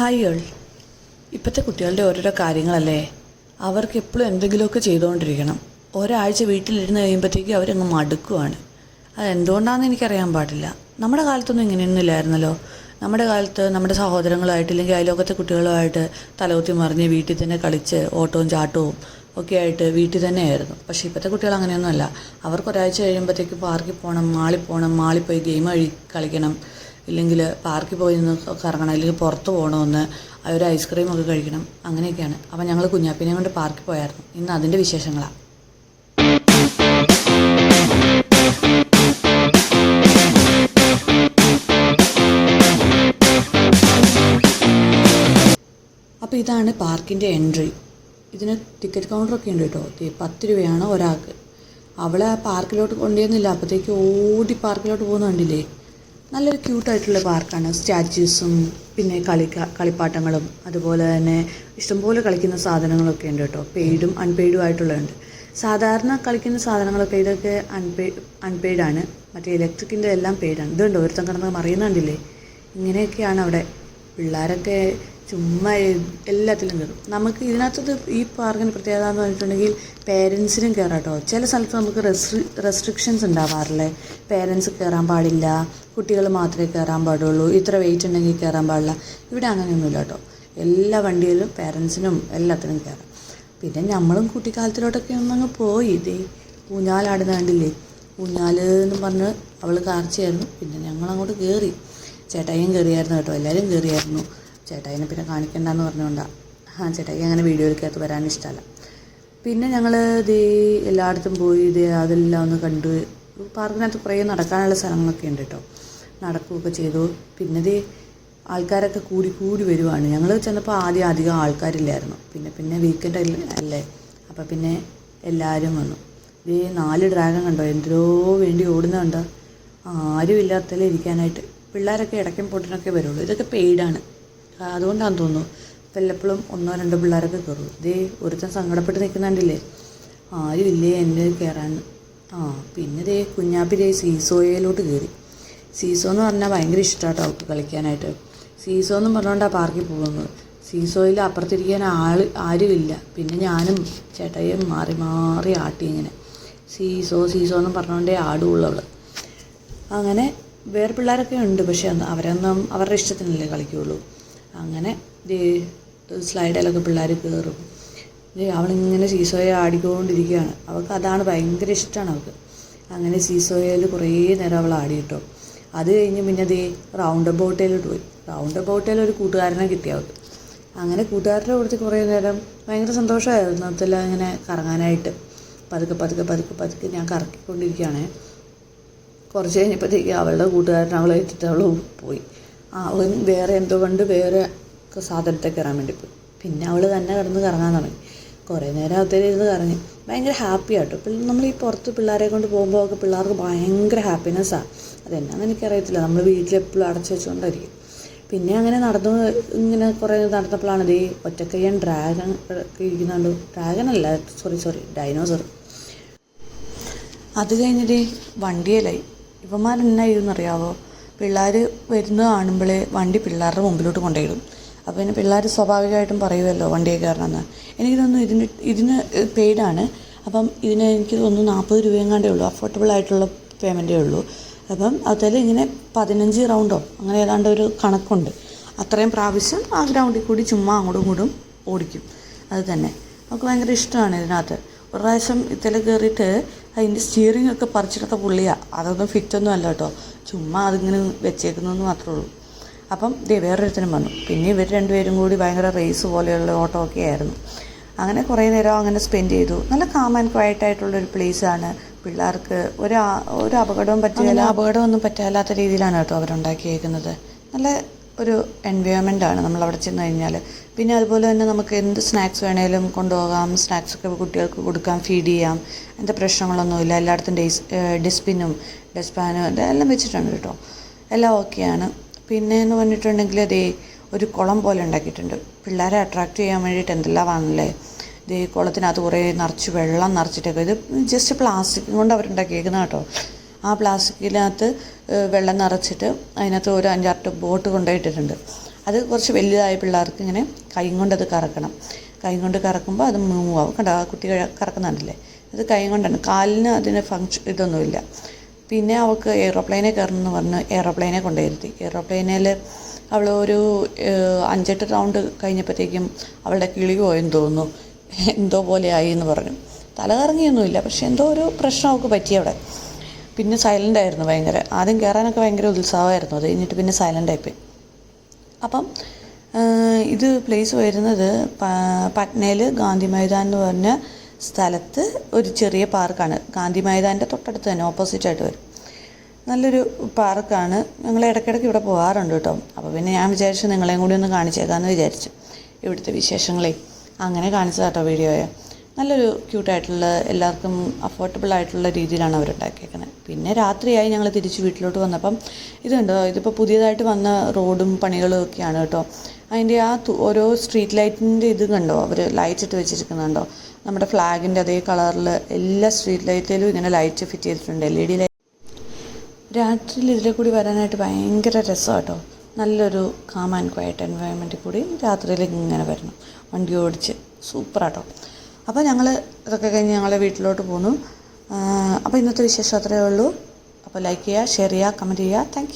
Hi Earl ഇപ്പോഴത്തെ കുട്ടികളുടെ ഓരോരോ കാര്യങ്ങളല്ലേ? അവർക്ക് എപ്പോഴും എന്തെങ്കിലുമൊക്കെ ചെയ്തുകൊണ്ടിരിക്കണം. ഒരാഴ്ച വീട്ടിലിരുന്ന് കഴിയുമ്പോഴത്തേക്കും അവരങ്ങ് മടുക്കുവാണ്. അതെന്തുകൊണ്ടാണെന്ന് എനിക്കറിയാൻ പാടില്ല. നമ്മുടെ കാലത്തൊന്നും ഇങ്ങനെയൊന്നും ഇല്ലായിരുന്നല്ലോ. നമ്മുടെ കാലത്ത് നമ്മുടെ സഹോദരങ്ങളായിട്ട് ഇല്ലെങ്കിൽ അയലോകത്തെ കുട്ടികളുമായിട്ട് തലകുത്തി മറിഞ്ഞ് വീട്ടിൽ തന്നെ കളിച്ച് ഓട്ടവും ചാട്ടവും ഒക്കെ ആയിട്ട് വീട്ടിൽ തന്നെയായിരുന്നു. പക്ഷേ ഇപ്പോഴത്തെ കുട്ടികൾ അങ്ങനെയൊന്നുമല്ല. അവർക്ക് ഒരാഴ്ച കഴിയുമ്പോഴത്തേക്ക് പാർക്കിൽ പോകണം മാളിൽ പോകണം മാളിൽ പോയി ഗെയിം കളിക്കണം. ഇല്ലെങ്കിൽ പാർക്കിൽ പോയി നിന്ന് കറങ്ങണം അല്ലെങ്കിൽ പുറത്ത് പോകണമെന്ന് ഒരു ഐസ്ക്രീം ഒക്കെ കഴിക്കണം അങ്ങനെയൊക്കെയാണ്. അപ്പം ഞങ്ങൾ കുഞ്ഞാപ്പിനെ കൊണ്ട് പാർക്കിൽ പോയായിരുന്നു. ഇന്ന് അതിന്റെ വിശേഷങ്ങളാണ് അപ്പോൾ ഇതാണ് പാർക്കിന്റെ എൻട്രി. ഇതിന് ടിക്കറ്റ് കൗണ്ടറൊക്കെ ഉണ്ട് കേട്ടോ. പത്ത് രൂപയാണ് ഒരാൾക്ക്. അവളെ പാർക്കിലോട്ട് കൊണ്ടുവരുന്നില്ല. അപ്പോഴത്തേക്ക് ഓടി പാർക്കിലോട്ട് പോകുന്ന കണ്ടില്ലേ? നല്ലൊരു ക്യൂട്ടായിട്ടുള്ള പാർക്കാണ്. സ്റ്റാച്യൂസും പിന്നെ കളി കളിപ്പാട്ടങ്ങളും അതുപോലെ തന്നെ ഇഷ്ടംപോലെ കളിക്കുന്ന സാധനങ്ങളൊക്കെ ഉണ്ട് കേട്ടോ. പെയ്ഡും അൺപെയ്ഡും ആയിട്ടുള്ളതുണ്ട്. സാധാരണ കളിക്കുന്ന സാധനങ്ങളൊക്കെ ഇതൊക്കെ അൺപെയ്ഡ് അൺപെയ്ഡാണ് മറ്റേ ഇലക്ട്രിക്കിന്റെ എല്ലാം പെയ്ഡാണ് ഇതുണ്ട്? ഒരുത്തം കിടന്ന് മറിയുന്നുണ്ടില്ലേ? ഇങ്ങനെയൊക്കെയാണ് അവിടെ പിള്ളേരൊക്കെ ചുമ്മാ എല്ലാത്തിലും കയറും നമുക്ക് ഇതിനകത്തത് ഈ പാർക്കിന് പ്രത്യേകത എന്ന് പറഞ്ഞിട്ടുണ്ടെങ്കിൽ പേരൻസിനും കയറാം കേട്ടോ ചില സ്ഥലത്ത് നമുക്ക് റെസ്ട്രി റെസ്ട്രിക്ഷൻസ് ഉണ്ടാവാറില്ലേ? പേരൻസ് കയറാൻ പാടില്ല കുട്ടികൾ മാത്രമേ കയറാൻ പാടുള്ളൂ ഇത്ര വെയിറ്റ് ഉണ്ടെങ്കിൽ കയറാൻ പാടില്ല. ഇവിടെ അങ്ങനെയൊന്നുമില്ല കേട്ടോ എല്ലാ വണ്ടിയിലും പേരൻസിനും എല്ലാത്തിനും കയറാം പിന്നെ നമ്മളും കുട്ടിക്കാലത്തിലോട്ടൊക്കെ ഒന്നങ്ങ് പോയി. ഇതേ ഊഞ്ഞാലാടുന്ന കണ്ടില്ലേ? ഊഞ്ഞാൽ എന്ന് പറഞ്ഞ് അവൾ കാർച്ചയായിരുന്നു. പിന്നെ ഞങ്ങൾ അങ്ങോട്ട് കയറി ചേട്ടായിയും കയറിയായിരുന്നു കേട്ടോ. എല്ലാവരും കയറിയായിരുന്നു. ചേട്ടായിനെ പിന്നെ കാണിക്കണ്ടെന്ന് പറഞ്ഞുകൊണ്ടാണ് ആ ചേട്ടായി അങ്ങനെ വീഡിയോ വീഡിയോയിലേക്കകത്ത് വരാൻ ഇഷ്ടമല്ല പിന്നെ ഞങ്ങൾ ഇത് എല്ലായിടത്തും പോയി ഇത് അതെല്ലാം ഒന്ന് കണ്ട് പാർക്കിനകത്ത് കുറേ നടക്കാനുള്ള സ്ഥലങ്ങളൊക്കെ ഉണ്ട് കേട്ടോ. നടക്കുകയൊക്കെ ചെയ്തു. പിന്നെ ഇത് ആൾക്കാരൊക്കെ കൂടി കൂടി വരുവാണ്. ഞങ്ങൾ ചെന്നപ്പോൾ ആദ്യം അധികം ആൾക്കാരില്ലായിരുന്നു. പിന്നെ പിന്നെ വീക്കെൻഡ് അല്ലേ അപ്പോൾ പിന്നെ എല്ലാവരും വന്നു. ഇത് നാല് ഡ്രാഗൺ കണ്ടോ? എന്തിനോ വേണ്ടി ഓടുന്നുണ്ടോ ആരും ഇല്ലാത്തതിൽ ഇരിക്കാനായിട്ട്. പിള്ളേരൊക്കെ ഇടയ്ക്കും പൊട്ടിനൊക്കെ വരുള്ളൂ. ഇതൊക്കെ പെയ്ഡാണ് അതുകൊണ്ടാണെന്ന് തോന്നുന്നു. വല്ലപ്പോഴും ഒന്നോ രണ്ടോ പിള്ളേരൊക്കെ കയറുള്ളൂ ഇതേ ഒരുത്തൻ സങ്കടപ്പെട്ട് നിൽക്കുന്നുണ്ടില്ലേ? ആരും ഇല്ലേ എന്റെ കയറാൻ ആ പിന്നെ ദേ കുഞ്ഞാപ്പി സീസോയിലോട്ട് കയറി സീസോ എന്ന് പറഞ്ഞാൽ ഭയങ്കര ഇഷ്ടമാട്ടോ അവൾക്ക് കളിക്കാനായിട്ട്. സീസോ എന്നും പറഞ്ഞുകൊണ്ടാണ് പാർക്കിൽ പോകുന്നത്. സീസോയിൽ അപ്പുറത്തിരിക്കാൻ ആൾ ആരുമില്ല. പിന്നെ ഞാനും ചേട്ടയും മാറി മാറി ആട്ടി ഇങ്ങനെ സീസോ സീസോ എന്നും പറഞ്ഞുകൊണ്ടേ ആടുള്ളവൾ അങ്ങനെ വേറെ പിള്ളേരൊക്കെ ഉണ്ട് പക്ഷേ അവരൊന്നും അവരുടെ ഇഷ്ടത്തിനല്ലേ കളിക്കുകയുള്ളൂ അങ്ങനെ സ്ലൈഡിലൊക്കെ പിള്ളേർ കയറും അവളിങ്ങനെ സീസോയെ ആടിക്കൊണ്ടിരിക്കുകയാണ്. അവൾക്ക് അതാണ് ഭയങ്കര ഇഷ്ടമാണ് അവൾക്ക്. അങ്ങനെ സീസോയിൽ കുറേ നേരം അവൾ ആടി കേട്ടോ അത് കഴിഞ്ഞ് പിന്നെ അതേ റൗണ്ട് അബൌട്ടയിലോട്ട് പോയി. റൗണ്ട് അബൌട്ടയിൽ ഒരു കൂട്ടുകാരനെ കിട്ടി അവൾക്ക്. അങ്ങനെ കൂട്ടുകാരുടെ കൂട്ടത്തിൽ കുറേ നേരം ഭയങ്കര സന്തോഷമായിരുന്നു. അതെല്ലാം ഇങ്ങനെ കറങ്ങാനായിട്ട്. പതുക്കെ പതുക്കെ പതുക്കെ പതുക്കെ ഞാൻ കറക്കിക്കൊണ്ടിരിക്കുകയാണേ. കുറച്ച് കഴിഞ്ഞപ്പോഴത്തേക്ക് അവളുടെ കൂട്ടുകാരൻ അവളെ ഇട്ടിട്ട് അവൾ പോയി. അവൻ വേറെ എന്തോ കണ്ട് വേറെ സാധനത്തെ കയറാൻ വേണ്ടി പോയി. പിന്നെ അവൾ തന്നെ കിടന്ന് കറങ്ങാൻ തുടങ്ങി. കുറേ നേരം അകത്തേക്ക് ഇരുന്ന് കറങ്ങി. ഭയങ്കര ഹാപ്പി ആട്ടോ. പിന്നെ നമ്മൾ ഈ പുറത്ത് പിള്ളേരെ കൊണ്ട് പോകുമ്പോൾ ഒക്കെ പിള്ളേർക്ക് ഭയങ്കര ഹാപ്പിനെസ്സാണ് അതെന്നാന്ന് എനിക്കറിയത്തില്ല. നമ്മൾ വീട്ടിലെപ്പോഴും അടച്ചു വെച്ചുകൊണ്ടായിരിക്കും പിന്നെ അങ്ങനെ നടന്നു ഇങ്ങനെ കുറേ നടന്നപ്പോഴാണ് ഈ ഒറ്റക്കയ്യൻ ഡ്രാഗൺ ഇരിക്കുന്നുണ്ട്. ഡ്രാഗൺ അല്ല സോറി സോറി ഡൈനോസർ. അത് കഴിഞ്ഞിട്ട് വണ്ടിയിലായി. ഇവന്മാരെന്നാ ചെയ്യുന്നറിയാവോ പിള്ളേർ വരുന്നത് കാണുമ്പോഴേ വണ്ടി പിള്ളേരുടെ മുമ്പിലോട്ട് കൊണ്ടുപോയിടും. അപ്പോൾ പിന്നെ പിള്ളേർ സ്വാഭാവികമായിട്ടും പറയുമല്ലോ വണ്ടിയെ കയറണമെന്ന്. എനിക്ക് തോന്നുന്നു ഇതിന് ഇതിന് പെയ്ഡാണ് അപ്പം ഇതിന് എനിക്ക് തോന്നുന്നു നാൽപ്പത് രൂപയെങ്ങാണ്ടേ ഉള്ളൂ. അഫോർഡബിൾ ആയിട്ടുള്ള പേയ്മെന്റേ ഉള്ളൂ. അപ്പം അതിൽ ഇങ്ങനെ പതിനഞ്ച് റൗണ്ടോ അങ്ങനെ ഏതാണ്ട് ഒരു കണക്കുണ്ട്. അത്രയും പ്രാവശ്യം ആ ഗ്രൗണ്ടിൽ കൂടി ചുമ്മാ അങ്ങോട്ടും കൂടും ഓടിക്കും. അത് തന്നെ. നമുക്ക് ഭയങ്കര ഇഷ്ടമാണ് ഇതിനകത്ത്. ഒരു പ്രാവശ്യം ഇതിൽ കയറിയിട്ട് അതിന്റെ സ്റ്റിയറിംഗ് ഒക്കെ പറിച്ചെടുത്ത പുള്ളിയാണ് അതൊന്നും ഫിറ്റൊന്നും അല്ല കേട്ടോ. ചുമ്മാ അതിങ്ങനെ വെച്ചേക്കുന്നതെന്ന് മാത്രമേ ഉള്ളൂ. അപ്പം ദേ വേറൊരുത്തനും വന്നു. പിന്നെ ഇവർ രണ്ടുപേരും കൂടി ഭയങ്കര റേസ് പോലെയുള്ള ഓട്ടോ ഒക്കെ ആയിരുന്നു. അങ്ങനെ കുറേ നേരം അങ്ങനെ സ്പെൻഡ് ചെയ്തു. നല്ല കാം ആൻഡ് ക്വയറ്റ് ആയിട്ടുള്ള ഒരു പ്ലേസാണ് പിള്ളേർക്ക് ഒരു ഒരു അപകടവും പറ്റില്ല അപകടമൊന്നും പറ്റാല്ലാത്ത രീതിയിലാണ് കേട്ടോ അവരുണ്ടാക്കിയേക്കുന്നത്. നല്ല ഒരു എൻവയോൺമെന്റ് ആണ് നമ്മൾ അവിടെ ചെന്ന് കഴിഞ്ഞാൽ പിന്നെ അതുപോലെ തന്നെ നമുക്ക് എന്ത് സ്നാക്സ് വേണേലും കൊണ്ടുപോകാം. സ്നാക്സ് ഒക്കെ കുട്ടികൾക്ക് കൊടുക്കാം ഫീഡ് ചെയ്യാം. എന്താ പ്രശ്നങ്ങളൊന്നുമില്ല. എല്ലായിടത്തും ഡേസ് ഡസ്റ്റ്ബിന്നും ഡസ്റ്റ്പാനും എല്ലാം വെച്ചിട്ടുണ്ട് കേട്ടോ. എല്ലാം ഓക്കെയാണ് പിന്നെ എന്ന് പറഞ്ഞിട്ടുണ്ടെങ്കിൽ അതേ ഒരു കുളം പോലെ ഉണ്ടാക്കിയിട്ടുണ്ട്. പിള്ളേരെ അട്രാക്റ്റ് ചെയ്യാൻ വേണ്ടിയിട്ട് എന്തെല്ലാം വാങ്ങില്ലേ ഇത് കുളത്തിനകത്ത് കുറേ നിറച്ച് വെള്ളം നിറച്ചിട്ടൊക്കെ ഇത് ജസ്റ്റ് പ്ലാസ്റ്റിക് കൊണ്ട് അവരുണ്ടാക്കിയേക്കുന്ന കേട്ടോ. ആ പ്ലാസ്റ്റിക്കിനകത്ത് വെള്ളം നിറച്ചിട്ട് അതിനകത്ത് ഒരു അഞ്ചാറ് ബോട്ട് കൊണ്ടുപോയിട്ടിട്ടുണ്ട്. അത് കുറച്ച് വലുതായ പിള്ളേർക്ക് ഇങ്ങനെ കൈ കൊണ്ടത് കറക്കണം. കൈ കൊണ്ട് കറക്കുമ്പോൾ അത് മൂവ് ആവും. കണ്ടോ? ആ കുട്ടി കറക്കുന്നുണ്ടല്ലേ? അത് കൈ കൊണ്ടാണ്. കാലിന് അതിന് ഫങ്ഷൻ ഇതൊന്നുമില്ല. പിന്നെ അവൾക്ക് എയ്റോപ്ലെയിനെ കയറണം എന്ന് പറഞ്ഞ് എയ്റോപ്ലെയിനെ കൊണ്ടുവരുത്തി എയ്റോപ്ലെയിനിൽ അവൾ ഒരു അഞ്ചെട്ട് റൗണ്ട് കഴിഞ്ഞപ്പോഴത്തേക്കും അവളുടെ കിളി പോയെന്ന് തോന്നുന്നു. എന്തോ പോലെ ആയി എന്ന് പറഞ്ഞു. തലകറങ്ങിയൊന്നുമില്ല. പക്ഷെ എന്തോ ഒരു പ്രശ്നം അവൾക്ക് പറ്റി അവിടെ. പിന്നെ സൈലന്റ് ആയിരുന്നു ഭയങ്കര. ആദ്യം കയറാനൊക്കെ ഭയങ്കര ഉത്സാഹമായിരുന്നു. അത് കഴിഞ്ഞിട്ട് പിന്നെ സൈലന്റ് ആയിപ്പോയി. അപ്പം ഇത് പ്ലേസ് വരുന്നത് പട്നയിൽ ഗാന്ധി മൈതാൻ എന്ന് പറഞ്ഞ സ്ഥലത്ത് ഒരു ചെറിയ പാർക്കാണ്. ഗാന്ധി മൈതാന്റെ തൊട്ടടുത്ത് തന്നെ ഓപ്പോസിറ്റായിട്ട് വരും. നല്ലൊരു പാർക്കാണ്. ഞങ്ങൾ ഇടയ്ക്കിടയ്ക്ക് ഇവിടെ പോകാറുണ്ട് കേട്ടോ. അപ്പോൾ പിന്നെ ഞാൻ വിചാരിച്ചു നിങ്ങളെയും കൂടി ഒന്ന് കാണിച്ചേക്കാമെന്ന് വിചാരിച്ചു. ഇവിടുത്തെ വിശേഷങ്ങളെ. അങ്ങനെ കാണിച്ചതാട്ടോ വീഡിയോയെ നല്ലൊരു ക്യൂട്ടായിട്ടുള്ള എല്ലാവർക്കും അഫോർഡബിൾ ആയിട്ടുള്ള രീതിയിലാണ് അവരുണ്ടാക്കിയേക്കുന്നത് പിന്നെ രാത്രിയായി ഞങ്ങൾ തിരിച്ച് വീട്ടിലോട്ട് വന്നപ്പം ഇതുണ്ടോ ഇതിപ്പോൾ പുതിയതായിട്ട് വന്ന റോഡും പണികളും ഒക്കെയാണ് കേട്ടോ. അതിന്റെ ആ ഓരോ സ്ട്രീറ്റ് ലൈറ്റിന്റെ ഇത് കണ്ടോ അവർ ലൈറ്റ് ഇട്ട് വെച്ചിരിക്കുന്നുണ്ടോ നമ്മുടെ ഫ്ലാഗിന്റെ അതേ കളറിൽ എല്ലാ സ്ട്രീറ്റ് ലൈറ്റിലും ഇങ്ങനെ ലൈറ്റ് ഫിറ്റ് ചെയ്തിട്ടുണ്ട് എൽ ഇ ഡി ലൈറ്റ് രാത്രിയിൽ ഇതിലെ കൂടി വരാനായിട്ട് ഭയങ്കര രസമാട്ടോ നല്ലൊരു കാം ആൻഡ് ക്വയറ്റ് എൻവയോൺമെന്റിൽ കൂടി രാത്രിയിൽ ഇങ്ങനെ വരണം. വണ്ടി ഓടിച്ച്. സൂപ്പറാട്ടോ അപ്പോൾ ഞങ്ങൾ ഇതൊക്കെ കഴിഞ്ഞ് ഞങ്ങളെ വീട്ടിലോട്ട് പോന്നു. അപ്പോൾ ഇന്നത്തെ വിശേഷം അത്രയേ ഉള്ളൂ. അപ്പോൾ ലൈക്ക് ചെയ്യുക ഷെയർ ചെയ്യുക കമന്റ് ചെയ്യുക. താങ്ക്